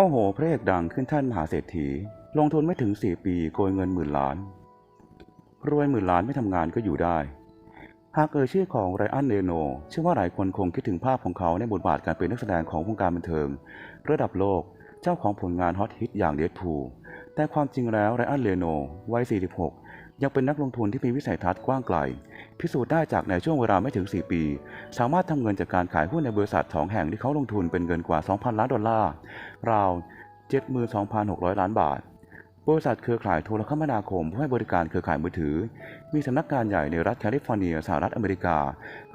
โอ้โห พระเอกดังขึ้นแท่านมหาเศรษฐี ลงทุนไม่ถึงสี่ปีโกยเงินหมื่นล้าน รวยหมื่นล้านไม่ทำงานก็อยู่ได้ หากเอ่ยชื่อของไรอันเนโน เชื่อว่าหลายคนคงคิดถึงภาพของเขาในบทบาทการเป็นนักแสดงของวงการบันเทิง ระดับโลกเจ้าของผลงานฮอตฮิตอย่างเดดพูลแต่ความจริงแล้วไรอันเรโนวัย 46 ยังเป็นนักลงทุนที่มีวิสัยทัศน์กว้างไกล พิสูจน์ได้จากในช่วงเวลาไม่ถึง 4 ปี สามารถทำเงินจากการขายหุ้นในบริษัทสองแห่งที่เขาลงทุนเป็นเงินกว่า 2,000 ล้านดอลลาร์ ราว 72,600 ล้านบาท บริษัทเครือข่ายโทรคมนาคมผู้ให้บริการเครือข่ายมือถือ มีสำนักงานใหญ่ในรัฐแคลิฟอร์เนียสหรัฐอเมริกา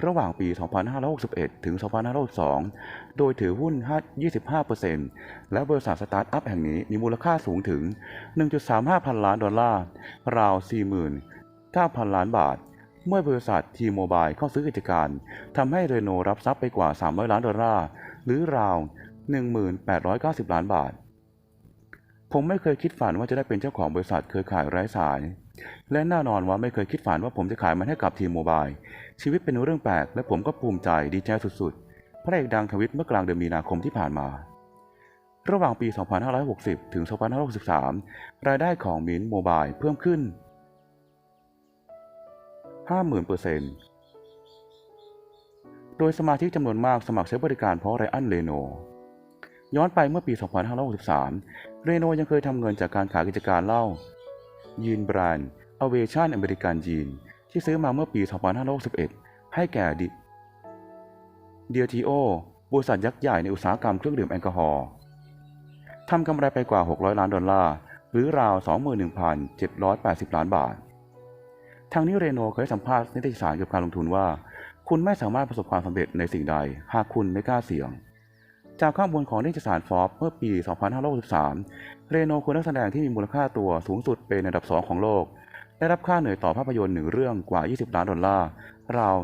ระหว่างปี 2561 ถึง 2562 โดยถือหุ้น 25%และบริษัทสตาร์ทอัพแห่งนี้มีมูลค่าสูงถึง 1.35 พันล้านดอลลาร์ ราว 49,000 ล้านบาท เมื่อบริษัททีโมบายเข้าซื้อกิจการทำให้เรโนรับทรัพย์ไปกว่า 300 ล้านดอลลาร์ หรือราว 1,890 ล้านบาท ผมไม่เคยคิดฝันว่าจะได้เป็นเจ้าของบริษัทเครือข่ายไร้สาย และแน่นอนว่าไม่เคยคิดฝันว่าผมจะขายมันให้กับทีมโมบายชีวิตเป็นเรื่องแปลก และผมก็ภูมิใจดีใจสุดๆ พระเอกดังทวิตเมื่อกลางเดือนมีนาคมที่ผ่านมา ระหว่างปี 2560 ถึง 2563 รายได้ของมินโมบายเพิ่มขึ้น 50,000%โดยสมาชิกจำนวนมากสมัครใช้บริการเพราะไรอันเรโน ย้อนไปเมื่อปี 2563 เรโนยังเคยทำเงินจากการขายกิจการเหล้ายีนแบรนด์อเวชั่นอเมริกันยีน ที่ซื้อมาเมื่อปี 2561 ให้แก่ดิเดียทีโอบริษัทยักษ์ใหญ่ในอุตสาหกรรมเครื่องดื่มแอลกอฮอล์ทำกำไรไปกว่า 600 ล้านดอลลาร์ หรือราว 21,780 ล้านบาท ทางนี้เรโนเคยสัมภาษณ์นิตยสารเกี่ยวกับการลงทุนว่า คุณไม่สามารถประสบความสำเร็จในสิ่งใด หากคุณไม่กล้าเสี่ยง จากข้อมูลของนิตยสารฟอร์บเมื่อปี 2563 เรโนคือนักแสดงที่มีมูลค่าตัวสูงสุดเป็นอันดับ 2 ของโลก ได้รับค่าเหนื่อยต่อภาพยนตร์หนึ่งเรื่องกว่า 20 ล้านดอลลาร์ ราว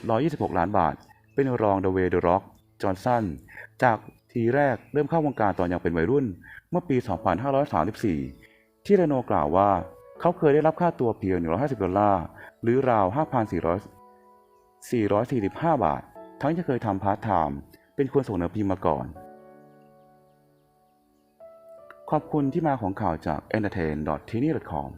726 ล้านบาท เป็นรองเดเวเดอะร็อก จอห์นสัน จากทีแรกเริ่มเข้าวงการตอนยังเป็นวัยรุ่น เมื่อปี 2534 ที่เรโนกล่าวว่า เขาเคยได้รับค่าตัวเพียง 150 ดอลลาร์ หรือราว 5,444.5บาท ทั้งที่เคยทำพาร์ทไทม์ เป็นคนส่งหนังพิมพ์มาก่อน ขอบคุณที่มาของข่าวจาก entertain.tini.com